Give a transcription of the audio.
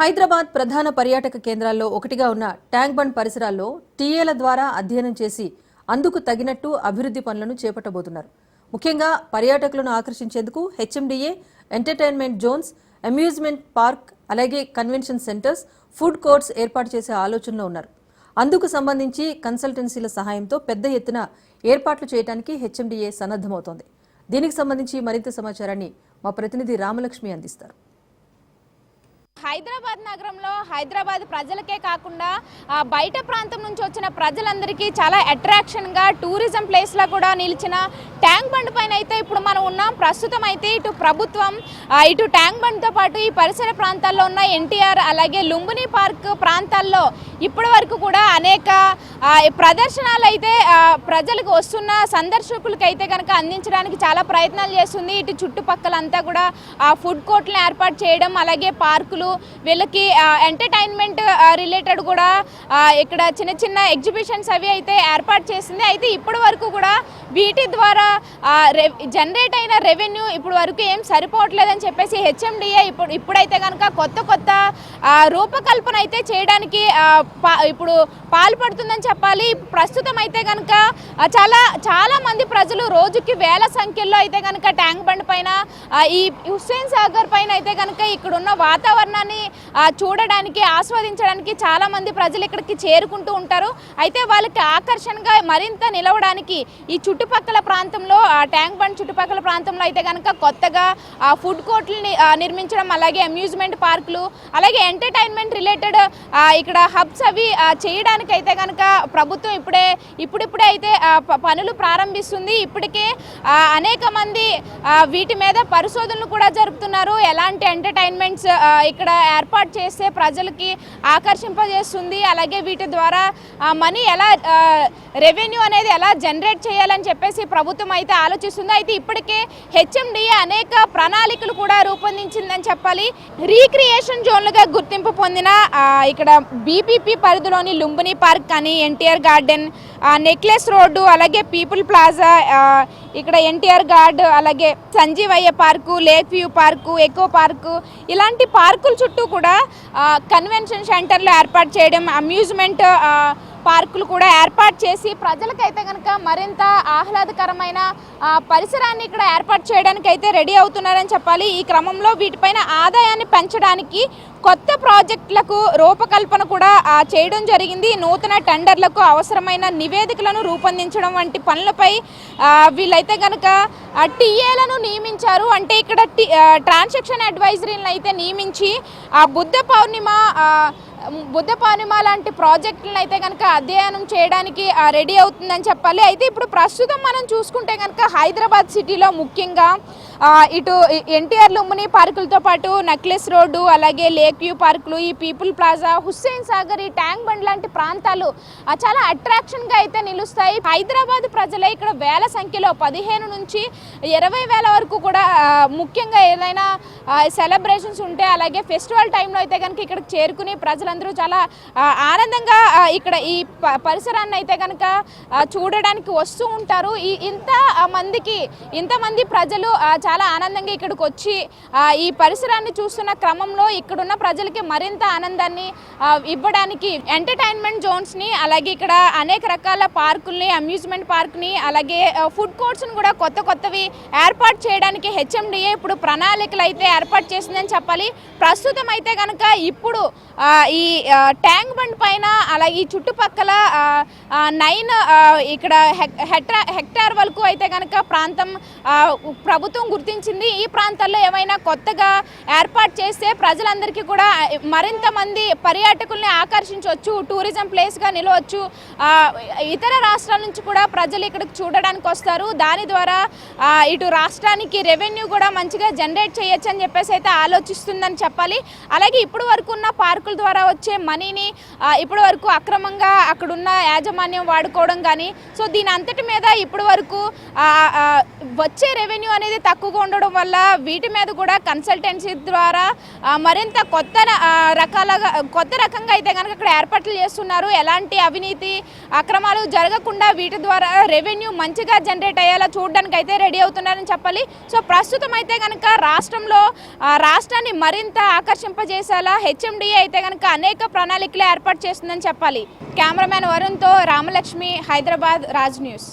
హైదరాబాద్ ప్రధాన పర్యాటక కేంద్రాల్లో ఒకటిగా ఉన్న ట్యాంక్ బండ్ పరిసరాల్లో టీఏల ద్వారా అధ్యయనం చేసి అందుకు తగినట్టు అభివృద్ధి పనులను చేపట్టబోతున్నారు. ముఖ్యంగా పర్యాటకులను ఆకర్షించేందుకు HMDA entertainment zones amusement park అలాగే కన్వెన్షన్ సెంటర్స్ ఫుడ్ కోర్ట్స్ ఏర్పాటు చేసే ఆలోచనలో ఉన్నారు. అందుకు సంబంధించి కన్సల్టెన్సీల సహాయంతో పెద్ద ఎత్తున ఏర్పాట్లు చేయడానికి హెచ్ఎండిఏ సన్నద్ధమవుతోంది. దీనికి సంబంధించి మరింత సమాచారాన్ని మా ప్రతినిధి రామలక్ష్మి అందిస్తారు. హైదరాబాద్ నగరంలో హైదరాబాద్ ప్రజలకే కాకుండా బయట ప్రాంతం నుంచి వచ్చిన ప్రజలందరికీ చాలా అట్రాక్షన్గా టూరిజం ప్లేస్లా కూడా నిలిచిన ట్యాంక్ బండ్ పైన అయితే ఇప్పుడు మనం ఉన్నాం. ప్రస్తుతం అయితే ఇటు ప్రభుత్వం ఇటు ట్యాంక్ బండ్తో పాటు ఈ పరిసర ప్రాంతాల్లో ఉన్న ఎన్టీఆర్ అలాగే లుంబిని పార్క్ ప్రాంతాల్లో ఇప్పటి వరకు కూడా అనేక ప్రదర్శనలు అయితే ప్రజలకు వస్తున్న సందర్శకులకు అయితే కనుక అందించడానికి చాలా ప్రయత్నాలు చేస్తుంది. ఇటు చుట్టుపక్కలంతా కూడా ఆ ఫుడ్ కోర్ట్లను ఏర్పాటు చేయడం అలాగే పార్కులు వీళ్ళకి ఎంటర్టైన్మెంట్ రిలేటెడ్ కూడా ఇక్కడ చిన్న చిన్న ఎగ్జిబిషన్స్ అవి అయితే ఏర్పాటు చేసింది. అయితే ఇప్పటి వరకు కూడా వీటి ద్వారా జనరేట్ అయిన రెవెన్యూ ఇప్పుడు వరకు ఏం సరిపోవట్లేదని చెప్పేసి హెచ్ఎండిఏ ఇప్పుడు ఇప్పుడైతే కనుక కొత్త కొత్త రూపకల్పన అయితే చేయడానికి పా- ఇప్పుడు పాల్పడుతుందని చెప్పాలి. ప్రస్తుతం అయితే కనుక చాలా చాలా మంది ప్రజలు రోజుకి వేల సంఖ్యలో అయితే కనుక ట్యాంక్ బండ్ పైన ఈ హుస్సేన్ సాగర్ పైన అయితే కనుక ఇక్కడ ఉన్న వాతావరణాన్ని చూడడానికి ఆస్వాదించడానికి చాలా మంది ప్రజలు ఇక్కడికి చేరుకుంటూ ఉంటారు. అయితే వాళ్ళకి ఆకర్షణగా మరింత నిలవడానికి ఈ చుట్టుపక్కల ప్రాంతంలో ఆ ట్యాంక్ బండ్ చుట్టుపక్కల ప్రాంతంలో అయితే కనుక కొత్తగా ఆ ఫుడ్ కోర్ట్లని నిర్మించడం అలాగే అమ్యూజ్మెంట్ పార్కులు అలాగే ఎంటర్టైన్మెంట్ రిలేటెడ్ ఇక్కడ హబ్స్ అవి చేయడానికి అయితే కనుక ప్రభుత్వం ఇప్పుడే ఇప్పుడిప్పుడే అయితే పనులు ప్రారంభిస్తుంది. ఇప్పటికే అనేక మంది వీటి మీద పరిశోధనలు కూడా జరుపుతున్నారు. ఎలాంటి ఎంటర్టైన్మెంట్స్ ఇక్కడ ఏర్పాటు చేస్తే ప్రజలకి ఆకర్షింపజేస్తుంది. అలాగే వీటి ద్వారా మనీ ఎలా రెవెన్యూ అనేది ఎలా జనరేట్ చేయాలని చెప్పేసి ప్రభుత్వం అయితే ఆలోచిస్తుంది. అయితే ఇప్పటికే హెచ్ఎండిఏ అనేక ప్రణాళికలు కూడా రూపొందించిందని చెప్పాలి. రీక్రియేషన్ జోన్లుగా గుర్తింపు పొందిన ఇక్కడ బీపీపీ పరిధిలోని లుంబిని పార్క్ కానీ ఎన్టీఆర్ గార్డెన్ నెక్లెస్ రోడ్డు అలాగే పీపుల్ ప్లాజా ఇక్కడ ఎన్టీఆర్ గార్డ్ అలాగే Sanjeevaiah park lake view park eco park ఇలాంటి పార్కుల చుట్టూ కూడా కన్వెన్షన్ సెంటర్లు ఏర్పాటు చేయడం అమ్యూజ్మెంట్ పార్కులు కూడా ఏర్పాటు చేసి ప్రజలకైతే కనుక మరింత ఆహ్లాదకరమైన పరిసరాన్ని ఇక్కడ ఏర్పాటు చేయడానికి అయితే రెడీ అవుతున్నారని చెప్పాలి. ఈ క్రమంలో వీటిపైన ఆదాయాన్ని పెంచడానికి కొత్త ప్రాజెక్టులకు రూపకల్పన కూడా చేయడం జరిగింది. నూతన టెండర్లకు అవసరమైన నివేదికలను రూపొందించడం వంటి పనులపై వీళ్ళైతే కనుక టీఏలను నియమించారు. అంటే ఇక్కడ ట్రాన్సాక్షన్ అడ్వైజరీలను అయితే నియమించి ఆ బుద్ధ పౌర్ణిమ బుద్ధపానిమ బుద్ధ లాంటి ప్రాజెక్టులను అయితే కనుక అధ్యయనం చేయడానికి రెడీ అవుతుందని చెప్పాలి. అయితే ఇప్పుడు ప్రస్తుతం మనం చూసుకుంటే కనుక హైదరాబాద్ సిటీలో ముఖ్యంగా ఇటు ఎన్టీఆర్ లుంబిని పార్కులతో పాటు నెక్లెస్ రోడ్డు అలాగే లేక్ వ్యూ పార్కులు ఈ పీపుల్ ప్లాజా హుస్సేన్ సాగర్ ఈ ట్యాంక్ బండ్ లాంటి ప్రాంతాలు చాలా అట్రాక్షన్గా అయితే నిలుస్తాయి. హైదరాబాద్ ప్రజలే ఇక్కడ వేల సంఖ్యలో పదిహేను నుంచి ఇరవై వేల వరకు కూడా ముఖ్యంగా ఏదైనా సెలబ్రేషన్స్ ఉంటే అలాగే ఫెస్టివల్ టైంలో అయితే కనుక ఇక్కడికి చేరుకుని ప్రజలందరూ చాలా ఆనందంగా ఇక్కడ ఈ పరిసరాన్ని అయితే కనుక చూడడానికి వస్తూ ఉంటారు. ఈ ఇంత మందికి ఇంతమంది ప్రజలు చాలా ఆనందంగా ఇక్కడికి వచ్చి ఈ పరిసరాన్ని చూస్తున్న క్రమంలో ఇక్కడున్న ప్రజలకి మరింత ఆనందాన్ని ఇవ్వడానికి ఎంటర్టైన్మెంట్ జోన్స్ని అలాగే ఇక్కడ అనేక రకాల పార్కుల్ని అమ్యూజ్మెంట్ పార్క్ని అలాగే ఫుడ్ కోర్ట్స్ని కూడా కొత్త కొత్తవి ఏర్పాటు చేయడానికి హెచ్ఎండిఏ ఇప్పుడు ప్రణాళికలు అయితే ఏర్పాటు చేసిందని చెప్పాలి. ప్రస్తుతం అయితే కనుక ఇప్పుడు ఈ ఈ ట్యాంక్ బండ్ పైన అలాగే ఈ చుట్టుపక్కల నైన్ ఇక్కడ హెక్- హెక్టా హెక్టార్ వరకు అయితే కనుక ప్రాంతం ప్రభుత్వం గుర్తించింది. ఈ ప్రాంతాల్లో ఏమైనా కొత్తగా ఏర్పాటు చేస్తే ప్రజలందరికీ కూడా మరింత మంది పర్యాటకుల్ని ఆకర్షించవచ్చు టూరిజం ప్లేస్గా నిలవచ్చు. ఇతర రాష్ట్రాల నుంచి కూడా ప్రజలు ఇక్కడికి చూడడానికి వస్తారు. దాని ద్వారా ఇటు రాష్ట్రానికి రెవెన్యూ కూడా మంచిగా జనరేట్ చేయొచ్చు అని చెప్పేసి అయితే ఆలోచిస్తుందని చెప్పాలి. అలాగే ఇప్పుడు వరకు ఉన్న పార్కుల ద్వారా వచ్చే మనీని ఇప్పటి వరకు అక్రమంగా అక్కడున్న యాజమాన్యం వాడుకోవడం కానీ సో దీని అంతటి మీద ఇప్పటి వరకు వచ్చే రెవెన్యూ అనేది తక్కువగా ఉండడం వల్ల వీటి మీద కూడా కన్సల్టెన్సీ ద్వారా మరింత కొత్త రకాలుగా కొత్త రకంగా అయితే కనుక అక్కడ ఏర్పాట్లు చేస్తున్నారు. ఎలాంటి అవినీతి అక్రమాలు జరగకుండా వీటి ద్వారా రెవెన్యూ మంచిగా జనరేట్ అయ్యేలా చూడడానికి అయితే రెడీ అవుతున్నారని చెప్పాలి. సో ప్రస్తుతం అయితే కనుక రాష్ట్రంలో రాష్ట్రాన్ని మరింత ఆకర్షింపజేసేలా హెచ్ఎండిఏ అయితే కనుక అనేక ప్రణాళికలు ఏర్పాటు చేస్తుందని చెప్పాలి. కెమెరామ్యాన్ వరుణ్తో రామలక్ష్మి హైదరాబాద్ రాజ్ న్యూస్.